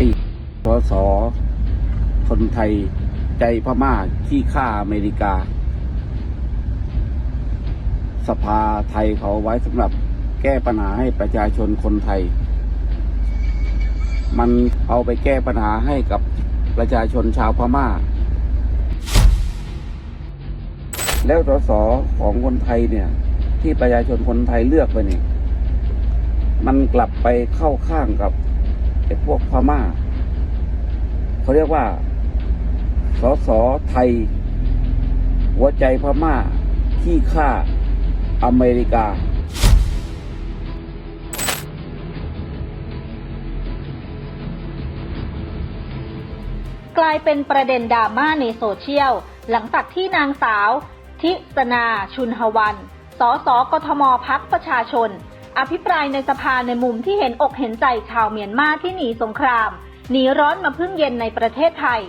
อ้สอสอคนไทยใจพม่าขี้ฆ่าอเมริกา สภาไทยเขาไว้สำหรับแก้ปัญหาให้ประชาชนคนไทย มันเอาไปแก้ปัญหาให้กับประชาชนชาวพม่า แล้วสสของคนไทยเนี่ย ที่ประชาชนคนไทยเลือกไปเนี่ย มันกลับไปเข้าข้างกับ อ้พวกพม่าเขาเรียกว่าสสไทย หัวใจพม่าขี้ฆ่าอเมริกา กลายเป็นประเด็นดราม่าในโซเชียล หลังจากที่นางสาว ทิสนาชุนหวัน สสกทมพักประชาชน อภิปรายในสภาในมุมที่เห็นอกเห็นใจชาวเมียนมาที่หนีสงคราม หนีร้อนมาพึ่งเย็นในประเทศไทย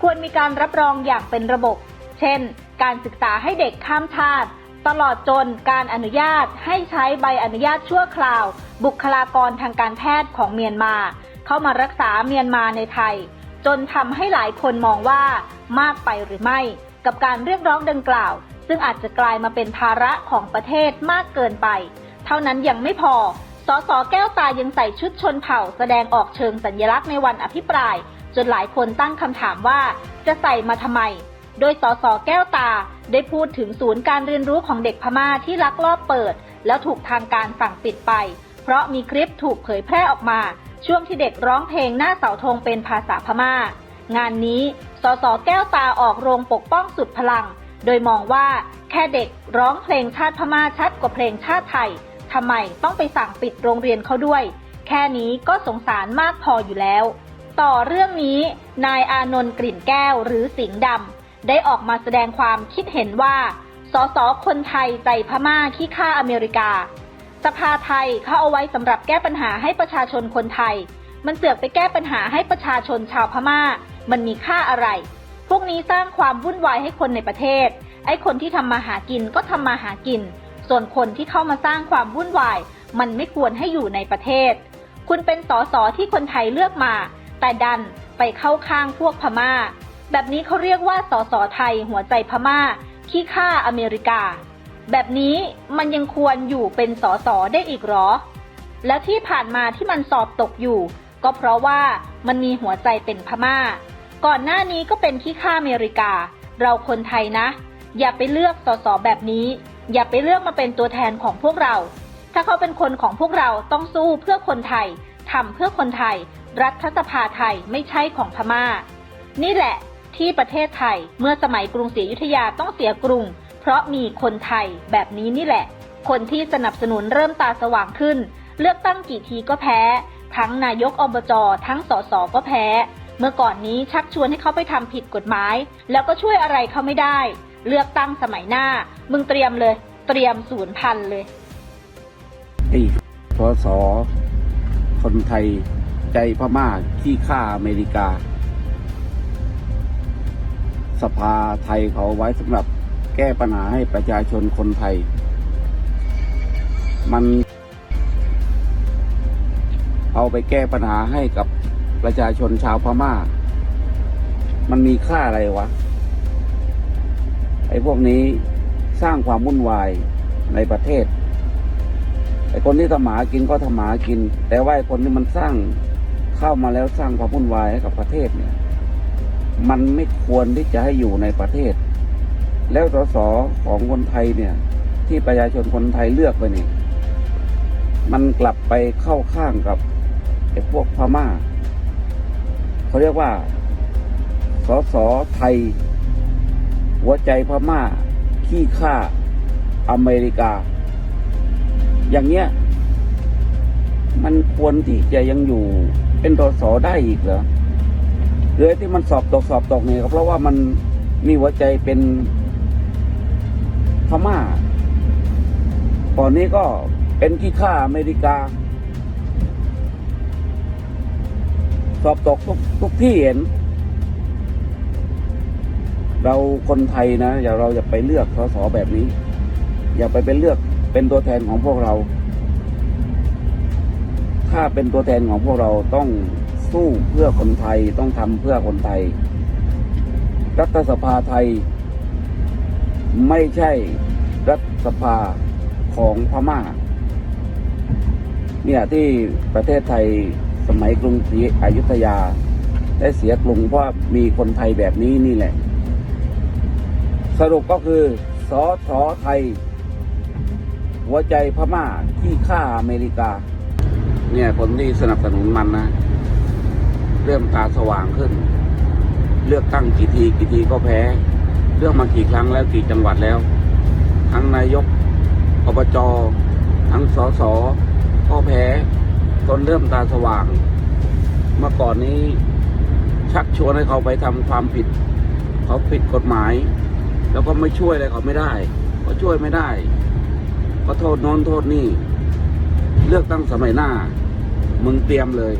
ควรมีการรับรองอย่างเป็นระบบ เช่น การศึกษาให้เด็กข้ามชาติ ตลอดจนการอนุญาตให้ใช้ใบอนุญาตชั่วคราว บุคลากรทางการแพทย์ของเมียนมา เข้ามารักษาเมียนมาในไทย จนทำให้หลายคนมองว่ามากไปหรือไม่ กับการเรียกร้องดังกล่าว ซึ่งอาจจะกลายมาเป็นภาระของประเทศมากเกินไป เท่านั้นยังไม่พอ สสแก้วตายังใส่ชุดชนเผ่า แสดงออกเชิงสัญลักษณ์ในวันอภิปราย จนหลายคนตั้งคำถามว่า จะใส่มาทำไม โดยสสแก้วตาได้พูดถึงศูนย์การเรียนรู้ของเด็กพม่าที่ลักลอบเปิด แล้วถูกทางการสั่งปิดไป เพราะมีคลิปถูกเผยแพร่ออกมา ช่วงที่เด็กร้องเพลงหน้าเสาธงเป็นภาษาพม่า งานนี้ สสแก้วตาออกโรงปกป้องสุดพลัง โดยมองว่าแค่เด็กร้องเพลงชาติพม่าชัดกว่าเพลงชาติไทย ทำไมต้องไปสั่งปิดโรงเรียนเขาด้วย แค่นี้ก็สงสารมากพออยู่แล้ว ต่อเรื่องนี้นายอานนท์กลิ่นแก้วหรือสิงห์ดำได้ออกมาแสดงความคิดเห็นว่าสสคนไทยใจพม่าขี้ฆ่าอเมริกา สภาไทยเขาเอาไว้สำหรับแก้ปัญหาให้ประชาชนคนไทย มันเสือกไปแก้ปัญหาให้ประชาชนชาวพม่า มันมีค่าอะไร พวกนี้สร้างความวุ่นวายให้คนในประเทศ ไอ้คนที่ทำมาหากินก็ทำมาหากิน ส่วนคนที่เข้ามาสร้างความวุ่นวาย มันไม่ควรให้อยู่ในประเทศ คุณเป็นสสที่คนไทยเลือกมา แต่ดันไปเข้าข้างพวกพม่า แบบนี้เขาเรียกว่าสสไทยหัวใจพม่าขี้ฆ่าอเมริกา แบบนี้มันยังควรอยู่เป็นสสได้อีกหรอ แล้วที่ผ่านมาที่มันสอบตกอยู่ ก็เพราะว่ามันมีหัวใจเป็นพม่า ก่อนหน้านี้ก็เป็นขี้ข้าอเมริกา เราคนไทยนะ อย่าไปเลือกสสแบบนี้ อย่าไปเลือกมาเป็นตัวแทนของพวกเรา ถ้าเขาเป็นคนของพวกเราต้องสู้เพื่อคนไทยทำเพื่อคนไทย รัฐสภาไทยไม่ใช่ของพม่า นี่แหละที่ประเทศไทยเมื่อสมัยกรุงศรีอยุธยาต้องเสียกรุง เพราะมีคนไทยแบบนี้นี่แหละ คนที่สนับสนุนเริ่มตาสว่างขึ้น เลือกตั้งกี่ทีก็แพ้ ทั้งนายกอบจทั้งสสก็แพ้ เมื่อก่อนนี้ชักชวนให้เขาไปทำผิดกฎหมาย แล้วก็ช่วยอะไรเขาไม่ได้ เลือกตั้งสมัยหน้า มึงเตรียมเลย เตรียมศูนย์พันเลย ไอ้สสคนไทยใจพม่าขี้ฆ่าอเมริกา สภาไทยเขาไว้สำหรับแก้ปัญหาให้ประชาชนคนไทย มัน เอาไปแก้ปัญหาให้กับประชาชนชาวพม่า มันมีค่าอะไรวะ ไอ้พวกนี้ สร้างความวุ่นวายในประเทศไอ้คนที่ทำหมากินก็ทำหมากิน แต่ว่าไอ้คนที่มันสร้างเข้ามาแล้วสร้างความวุ่นวายให้กับประเทศเนี่ย มันไม่ควรที่จะให้อยู่ในประเทศ แล้วสสของคนไทยเนี่ย ที่ประชาชนคนไทยเลือกไปนี่มันกลับไปเข้าข้างกับไอ้พวกพม่าเขาเรียกว่าสสไทย หัวใจพม่า ขี้ฆ่าอเมริกา อย่างเงี้ย มันควรที่จะยังอยู่เป็นสสได้อีกเหรอหรือที่มันสอบตกสอบตกเนี่ยก็เพราะว่ามันมีหัวใจเป็นพม่าก่อนนี้ก็เป็นขี้ข้าอเมริกา สอบตกทุกทุกที่เห็น เราคนไทยนะ อย่าเราอย่าไปเลือกสสแบบนี้ อย่าไปเป็นเลือกเป็นตัวแทนของพวกเรา ถ้าเป็นตัวแทนของพวกเราต้องสู้เพื่อคนไทยต้องทำเพื่อคนไทย รัฐสภาไทย ไม่ใช่รัฐสภาของพม่า เนี่ยที่ประเทศไทยสมัยกรุงศรีอยุธยา ได้เสียกรุงเพราะมีคนไทยแบบนี้นี่แหละ สรุปก็คือสอสอไทย หัวใจพม่าที่ฆ่าอเมริกา เนี่ยคนที่สนับสนุนมันนะ เริ่มตาสว่างขึ้น เลือกตั้งกี่ทีกี่ทีก็แพ้ เลือกมากี่ครั้งแล้วกี่จังหวัดแล้ว ทั้งนายกอบจทั้งสสก็แพ้จนเริ่มตาสว่าง เมื่อก่อนนี้ ชักชวนให้เขาไปทำความผิด เขาผิดกฎหมาย แล้วก็ไม่ช่วยอะไรเขาไม่ได้ก็ช่วยไม่ได้ ก็โทษโน้นโทษนี่ เลือกตั้งสมัยหน้า มึงเตรียมเลย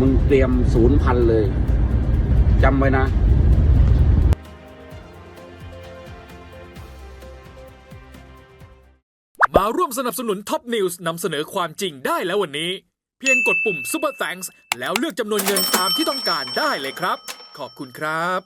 มึงเตรียมศูนย์พันเลยจำไว้นะมาร่วมสนับสนุนท็อปนิวส์นำเสนอความจริงได้แล้ววันนี้ เพียงกดปุ่ม Super Thanks แล้วเลือกจำนวนเงินตามที่ต้องการได้เลยครับ ขอบคุณครับ